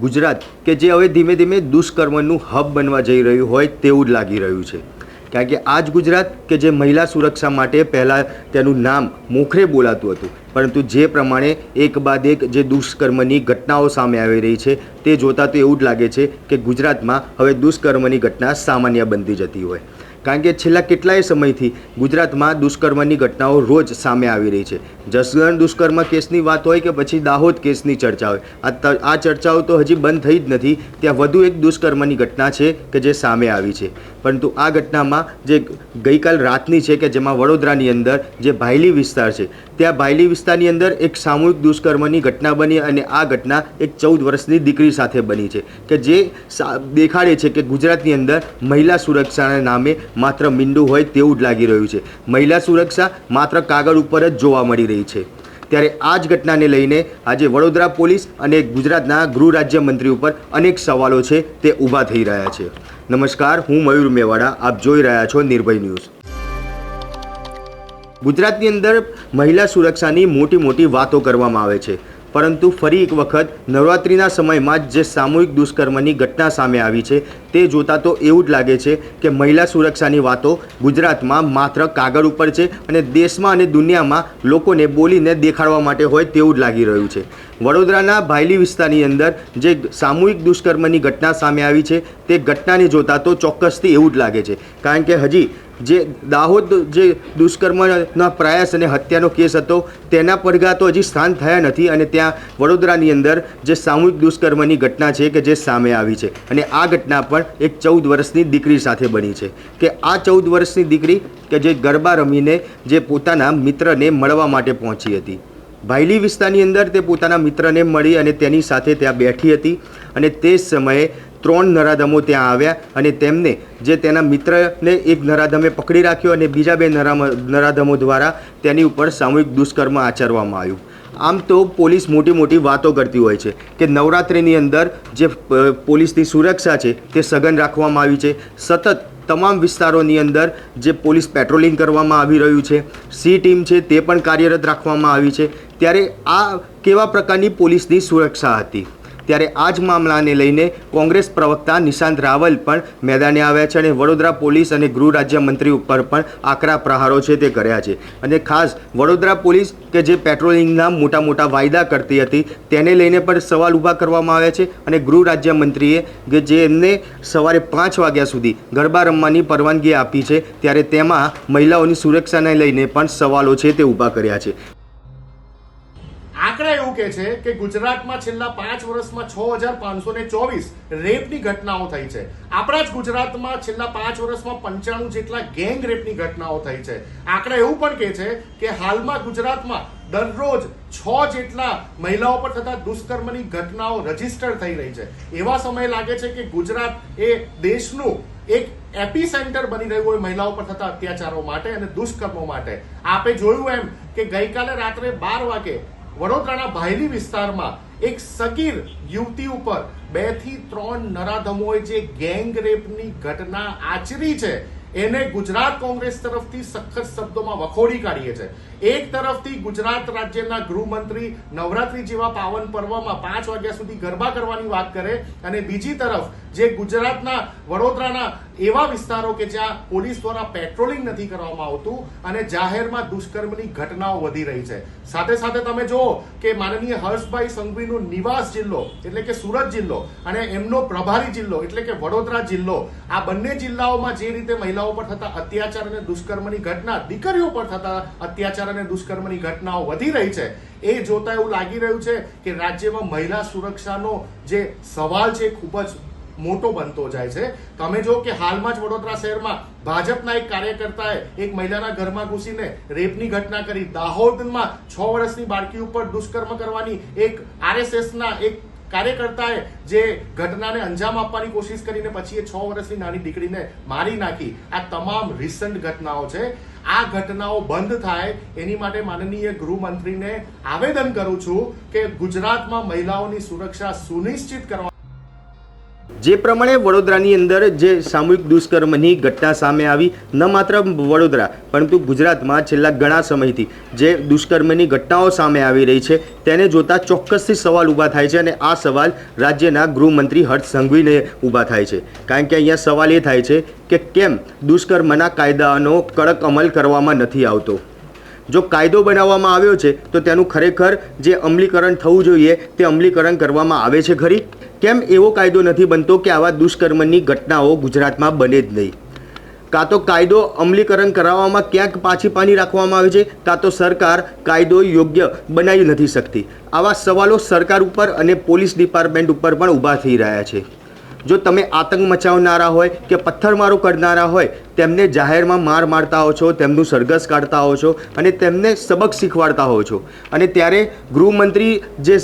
ગુજરાત, કે જે હવે ધીમે ધીમે દુષ્કર્મનું હબ બનવા જઈ રહ્યું હોય તેવું જ લાગી રહ્યું છે. કારણ કે આ જ ગુજરાત, કે જે મહિલા સુરક્ષા માટે પહેલાં તેનું નામ મોખરે બોલાતું હતું, પરંતુ જે પ્રમાણે એક બાદ એક જે દુષ્કર્મની ઘટનાઓ સામે આવી રહી છે, તે જોતાં તો એવું જ લાગે છે કે ગુજરાતમાં હવે દુષ્કર્મની ઘટના સામાન્ય બનતી જતી હોય. કારણ કે છેલ્લા કેટલાય સમયથી ગુજરાતમાં દુષ્કર્મની ઘટનાઓ રોજ સામે આવી રહી છે. જસદણ દુષ્કર્મ કેસની વાત હોય કે પછી દાહોદ કેસની ચર્ચા હોય. આ ચર્ચાઓ તો હજી બંધ થઈ જ નથી. ત્યાં વધુ એક દુષ્કર્મની ઘટના છે કે જે સામે આવી છે. પરંતુ આ ઘટનામાં જે ગઈકાલ રાતની છે કે જેમાં વડોદરાની અંદર જે ભાયલી વિસ્તાર છે, ત્યાં ભાયલી વિસ્તારની અંદર એક સામૂહિક દુષ્કર્મની ઘટના બની અને આ ઘટના એક ચૌદ વર્ષની દીકરી સાથે બની છે. કે જે દેખાડે છે કે ગુજરાતની અંદર મહિલા સુરક્ષાના નામે માત્ર મીંડું હોય તેવું જ લાગી રહ્યું છે. મહિલા સુરક્ષા માત્ર કાગળ ઉપર જ જોવા મળી રહી છે. ત્યારે આ જ ઘટનાને લઈને આજે વડોદરા પોલીસ અને ગુજરાતના ગૃહ રાજ્યમંત્રી ઉપર અનેક સવાલો છે તે ઊભા થઈ રહ્યા છે. નમસ્કાર, હું મયુર મેવાડા. આપ જોઈ રહ્યા છો નિર્ભય ન્યૂઝ. ગુજરાતની અંદર મહિલા સુરક્ષાની મોટી મોટી વાતો કરવામાં આવે છે. પરંતુ ફરી એક વખત નવરાત્રિના સમયમાં જે સામૂહિક દુષ્કર્મની ઘટના સામે આવી છે, તે જોતાં તો એવું જ લાગે છે કે મહિલા સુરક્ષાની વાતો ગુજરાતમાં માત્ર કાગળ ઉપર છે અને દેશમાં અને દુનિયામાં લોકોને બોલીને દેખાડવા માટે હોય તેવું જ લાગી રહ્યું છે. વડોદરાના ભાયલી વિસ્તારની અંદર જે સામૂહિક દુષ્કર્મની ઘટના સામે આવી છે, તે ઘટનાને જોતાં તો ચોક્કસથી એવું જ લાગે છે. કારણ કે હજી જે દાહોદ જે દુષ્કર્મના પ્રયાસ અને હત્યાનો કેસ હતો, તેના પડઘા તો હજી સ્થાન થયા નથી અને ત્યાં વડોદરાની અંદર જે સામૂહિક દુષ્કર્મની ઘટના છે કે જે સામે આવી છે. અને આ ઘટના પણ એક ચૌદ વર્ષની દીકરી સાથે બની છે. કે આ ચૌદ વર્ષની દીકરી કે જે ગરબા રમીને જે પોતાના મિત્રને મળવા માટે પહોંચી હતી. ભાયલી વિસ્તારની અંદર તે પોતાના મિત્રને મળી અને તેની સાથે ત્યાં બેઠી હતી અને તે સમયે ત્રણ નરાધમો ત્યાં આવ્યા અને તેમને જે તેના મિત્રને એક નરાધમે પકડી રાખ્યો અને બીજા બે નરામ, નરાધમો દ્વારા તેની ઉપર સામૂહિક દુષ્કર્મ આચરવામાં આવ્યું. આમ તો પોલીસ મોટી મોટી વાતો કરતી હોય છે કે નવરાત્રિની અંદર જે પોલીસની સુરક્ષા છે તે સઘન રાખવામાં આવી છે. સતત તમામ વિસ્તારોની અંદર જે પોલીસ પેટ્રોલિંગ કરવામાં આવી રહ્યું છે, સી ટીમ છે તે પણ કાર્યરત રાખવામાં આવી છે. ત્યારે આ કેવા પ્રકારની પોલીસની સુરક્ષા હતી? ત્યારે આ જ મામલાને લઈને કોંગ્રેસ પ્રવક્તા નિશાંત રાવલ પણ મેદાને આવ્યા છે અને વડોદરા પોલીસ અને ગૃહ રાજ્યમંત્રી ઉપર પણ આકરા પ્રહારો છે તે કર્યા છે. અને ખાસ વડોદરા પોલીસ કે જે પેટ્રોલિંગના મોટા મોટા વાયદા કરતી હતી, તેને લઈને પણ સવાલ ઊભા કરવામાં આવ્યા છે અને ગૃહ રાજ્યમંત્રીએ કે જે એમને સવારે પાંચ વાગ્યા સુધી ગરબા રમવાની પરવાનગી આપી છે, ત્યારે તેમાં મહિલાઓની સુરક્ષાને લઈને પણ સવાલો છે તે ઊભા કર્યા છે. આંકડા એવું કે છે કે ગુજરાતમાં છેલ્લા પાંચ વર્ષમાં છ હજાર પાંચસો ને ચોવીસ રેપની ઘટનાઓ થઈ છે. આપણા જ ગુજરાતમાં છેલ્લા પાંચ વર્ષમાં પંચાણું જેટલા ગેંગ રેપની ઘટનાઓ થઈ છે. આંકડા એવું પણ કે છે કે હાલમાં ગુજરાતમાં દરરોજ છ જેટલા મહિલાઓ પર થતા દુષ્કર્મની ઘટનાઓ રજિસ્ટર થઈ રહી છે. એવા સમયે લાગે છે કે ગુજરાત એ દેશનું એક એપી સેન્ટર બની રહ્યું હોય મહિલાઓ પર થતા અત્યાચારો માટે અને દુષ્કર્મો માટે. આપે જોયું એમ કે ગઈકાલે રાત્રે બાર વાગે વડોદરાના ભાયલી વિસ્તારમાં એક સગીર યુવતી ઉપર બેથી ત્રણ નરાધમોએ જે ગેંગ રેપની ઘટના આચરી છે, એને ગુજરાત કોંગ્રેસ તરફથી સખત શબ્દોમાં વખોડી કાઢીએ છે. એક તરફથી ગુજરાત રાજ્યના ગૃહમંત્રી નવરાત્રી જેવા પાવન પર્વમાં પાંચ વાગ્યા સુધી ગરબા કરવાની વાત કરે અને બીજી તરફ જે ગુજરાતના વડોદરાના એવા વિસ્તારો કે જ્યાં પોલીસ દ્વારા પેટ્રોલિંગ નથી કરવામાં આવતું અને જાહેરમાં દુષ્કર્મની ઘટનાઓ વધી રહી છે. સાથે સાથે તમે જુઓ કે માનનીય હર્ષભાઈ સંઘવીનો નિવાસ જિલ્લો એટલે કે સુરત જિલ્લો અને એમનો પ્રભારી જિલ્લો એટલે કે વડોદરા જિલ્લો, આ બંને જિલ્લાઓમાં જે રીતે મહિલાઓ પર થતા અત્યાચાર અને દુષ્કર્મની ઘટના, દીકરીઓ પર થતા અત્યાચાર અને દુષ્કર્મની ઘટનાઓ વધી રહી છે. એ જોતા એવું લાગી રહ્યું છે કે રાજ્યમાં મહિલા સુરક્ષાનો જે સવાલ છે ખૂબ જ મોટો બનતો જાય છે. તમે જો કે હાલમાં જ વડોદરા શહેરમાં ભાજપના એક કાર્યકર્તાએ એક મહિલાના ઘરમાં ઘૂસીને રેપની ઘટના કરી. દાહોદમાં છ વર્ષની બાળકી ઉપર દુષ્કર્મ કરવાની એક આરએસએસના એક કાર્યકર્તાએ જે ઘટનાને અંજામ આપવાની કોશિશ કરીને પછી એ છ વર્ષની નાની દીકરીને મારી નાખી. આ તમામ રિસન્ટ ઘટનાઓ છે. આ ઘટનાઓ બંધ થાય એની માટે માનનીય ગૃહમંત્રીને આવેદન કરું છું કે ગુજરાતમાં મહિલાઓની સુરક્ષા સુનિશ્ચિત કરવા જે પ્રમાણે વડોદરાની અંદર જે સામૂહિક દુષ્કર્મની ઘટના સામે આવી, ન માત્ર વડોદરા, પરંતુ ગુજરાતમાં છેલ્લા ઘણા સમયથી જે દુષ્કર્મની ઘટનાઓ સામે આવી રહી છે, તેને જોતાં ચોક્કસથી સવાલ ઊભા થાય છે અને આ સવાલ રાજ્યના ગૃહમંત્રી હર્ષ સંઘવીને ઊભા થાય છે. કારણ કે અહીંયા સવાલ એ થાય છે કે કેમ દુષ્કર્મના કાયદાનો કડક અમલ કરવામાં નથી આવતો? જો કાયદો બનાવવામાં આવ્યો છે, તો તેનું ખરેખર જે અમલીકરણ થવું જોઈએ, તે અમલીકરણ કરવામાં આવે છે ખરી? કેમ એવો કાયદો નથી બનતો કે આવા દુષ્કર્મની ઘટનાઓ ગુજરાતમાં બને જ નહીં? કાં તો કાયદો અમલીકરણ કરાવવામાં ક્યાંક પાછી પાની રાખવામાં આવે છે, કાં તો સરકાર કાયદો યોગ્ય બનાવી નથી શકતી. આવા સવાલો સરકાર ઉપર અને પોલીસ ડિપાર્ટમેન્ટ ઉપર પણ ઊભા થઈ રહ્યા છે. જો તમે આતંક મચાવનારા હોય કે પથ્થરમારો કરનારા હોય, તેમને જાહેરમાં માર મારતા હો છો, તેમનું સરઘસ કાઢતા હો છો અને તેમને સબક શીખવાડતા હો છો. અને ત્યારે ગૃહમંત્રી જે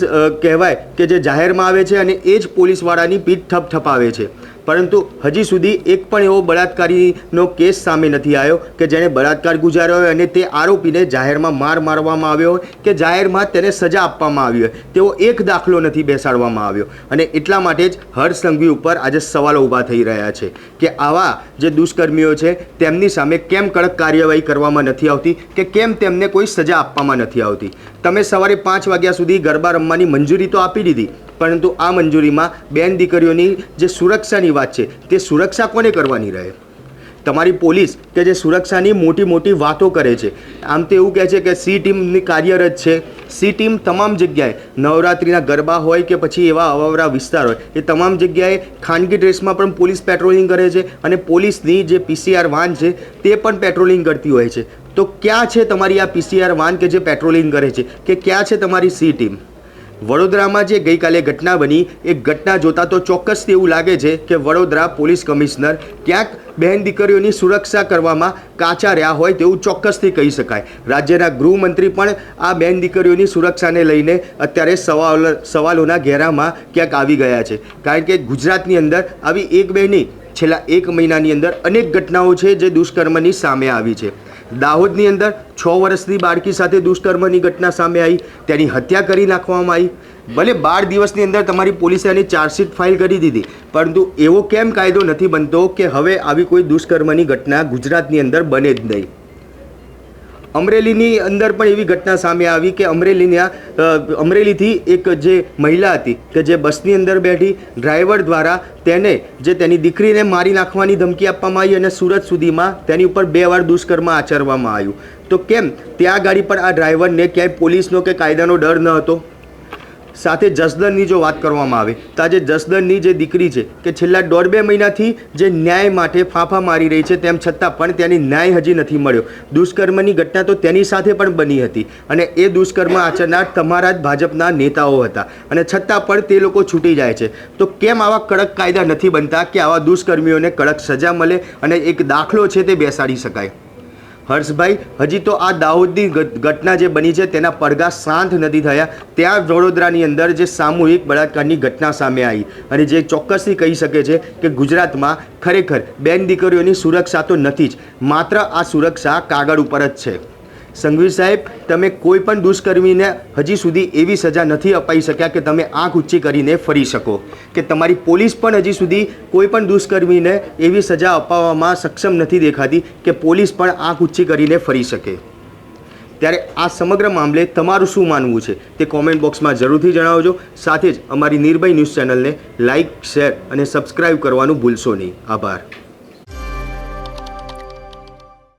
કહેવાય કે જે જાહેરમાં આવે છે અને એ જ પોલીસવાળાની પીઠ ઠપ થપાવે છે. પરંતુ હજી સુધી એક પણ એવો બળાત્કારીનો કેસ સામે નથી આવ્યો કે જેણે બળાત્કાર ગુજાર્યો હોય અને તે આરોપીને જાહેરમાં માર મારવામાં આવ્યો હોય કે જાહેરમાં તેને સજા આપવામાં આવી હોય. તેવો એક દાખલો નથી બેસાડવામાં આવ્યો. અને એટલા માટે જ હર્ષ સંઘવી ઉપર આજે સવાલો ઊભા થઈ રહ્યા છે કે આવા જે દુષ્કર્મીઓ છે, તેમની સામે કેમ કડક કાર્યવાહી કરવામાં નથી આવતી કે કેમ તેમને કોઈ સજા આપવામાં નથી આવતી? તમે સવારે પાંચ વાગ્યા સુધી ગરબા રમવાની મંજૂરી તો આપી દીધી, પરંતુ આ મંજૂરીમાં બેન દીકરીઓની જે સુરક્ષાની વાત છે. તે સુરક્ષા કોને કરવાની રહે? તમારી પોલીસ કે જે સુરક્ષાની મોટી મોટી વાતો કરે છે. આમ તો એવું કહે છે કે સી ટીમની કાર્યરત છે. સી ટીમ તમામ જગ્યાએ નવરાત્રિના ગરબા હોય કે પછી એવા અવાવરા વિસ્તાર હોય, એ તમામ જગ્યાએ ખાનગી ડ્રેસમાં પણ પોલીસ પેટ્રોલિંગ કરે છે અને પોલીસની જે પીસીઆર વાન છે, તે પણ પેટ્રોલિંગ કરતી હોય છે. તો ક્યાં છે તમારી આ પીસીઆર વાન કે જે પેટ્રોલિંગ કરે છે? કે ક્યાં છે તમારી સી ટીમ? વડોદરામાં જે ગઈકાલે ઘટના બની, એ ઘટના જોતા તો ચોક્કસથી એવું લાગે છે કે વડોદરા પોલીસ કમિશનર ક્યાંક બહેન દીકરીઓની સુરક્ષા કરવામાં કાચા રહ્યા હોય તેવું ચોક્કસથી કહી શકાય. રાજ્યના ગૃહમંત્રી પણ આ બહેન દીકરીઓની સુરક્ષાને લઈને અત્યારે સવાલ, સવાલોના ઘેરામાં ક્યાંક આવી ગયા છે. કારણ કે ગુજરાતની અંદર આવી એક બહેની છેલ્લા એક મહિનાની અંદર અનેક ઘટનાઓ છે જે દુષ્કર્મની સામે આવી છે. દાહોદની અંદર છ વર્ષની બાળકી સાથે દુષ્કર્મની ઘટના સામે આવી. તેની હત્યા કરી નાખવામાં આવી. ભલે બાર દિવસની અંદર તમારી પોલીસે એની ચાર્જશીટ ફાઇલ કરી દીધી, પરંતુ એવો કેમ કાયદો નથી બનતો કે હવે આવી કોઈ દુષ્કર્મની ઘટના ગુજરાતની અંદર બને જ નહીં? અમરેલીની અંદર પણ એવી ઘટના સામે આવી કે અમરેલીના આ અમરેલીથી એક જે મહિલા હતી કે જે બસની અંદર બેઠી ડ્રાઈવર દ્વારા તેને જે તેની દીકરીને મારી નાખવાની ધમકી આપવામાં આવી અને સુરત સુધીમાં તેની ઉપર બે વાર દુષ્કર્મ આચરવામાં આવ્યું. તો કેમ? ત્યાં ગાડી પર આ ડ્રાઈવરને ક્યાંય પોલીસનો કે કાયદાનો ડર ન હતો? સાથે જસદનની જો વાત કરવામાં આવે, તો આજે જસદનની જે દીકરી છે, કે છેલ્લા દોઢ બે મહિનાથી જે ન્યાય માટે ફાંફા મારી રહી છે, તેમ છતાં પણ તેની ન્યાય હજી નથી મળ્યો. દુષ્કર્મની ઘટના તો તેની સાથે પણ બની હતી અને એ દુષ્કર્મ આચરનાર તમારા જ ભાજપના નેતાઓ હતા. અને છતાં પણ તે લોકો છૂટી જાય છે. તો કેમ આવા કડક કાયદા નથી બનતા કે આવા દુષ્કર્મીઓને કડક સજા મળે અને એક દાખલો છે તે બેસાડી શકાય? હર્ષભાઈ, હજી તો આ દાહોદની ઘટના જે બની છે તેના પડઘા શાંત નથી થયા. ત્યાં વડોદરાની અંદર જે સામૂહિક બળાત્કારની ઘટના સામે આવી. અને જે ચોક્કસથી કહી શકે છે કે ગુજરાતમાં ખરેખર બેન દીકરીઓની સુરક્ષા તો નથી જ, માત્ર આ સુરક્ષા કાગળ ઉપર જ છે. સંઘવી સાહેબ, તમે કોઈ પણ દુષ્કર્મીને હજી સુધી એવી સજા નથી અપાઈ શક્યા કે તમે આંખ ઊંચી કરીને ફરી શકો. કે તમારી પોલીસ પણ હજી સુધી કોઈ પણ દુષ્કર્મીને એવી સજા અપાવવામાં સક્ષમ નથી દેખાતી કે પોલીસ પણ આંખ ઊંચી કરીને ફરી શકે. ત્યારે આ સમગ્ર મામલે તમારું શું માનવું છે તે કોમેન્ટ બોક્સમાં જરૂરથી જણાવજો. સાથે જ અમારી નિર્ભય ન્યૂઝ ચેનલને લાઇક શેર અને સબસ્ક્રાઇબ કરવાનું ભૂલશો નહીં. આભાર.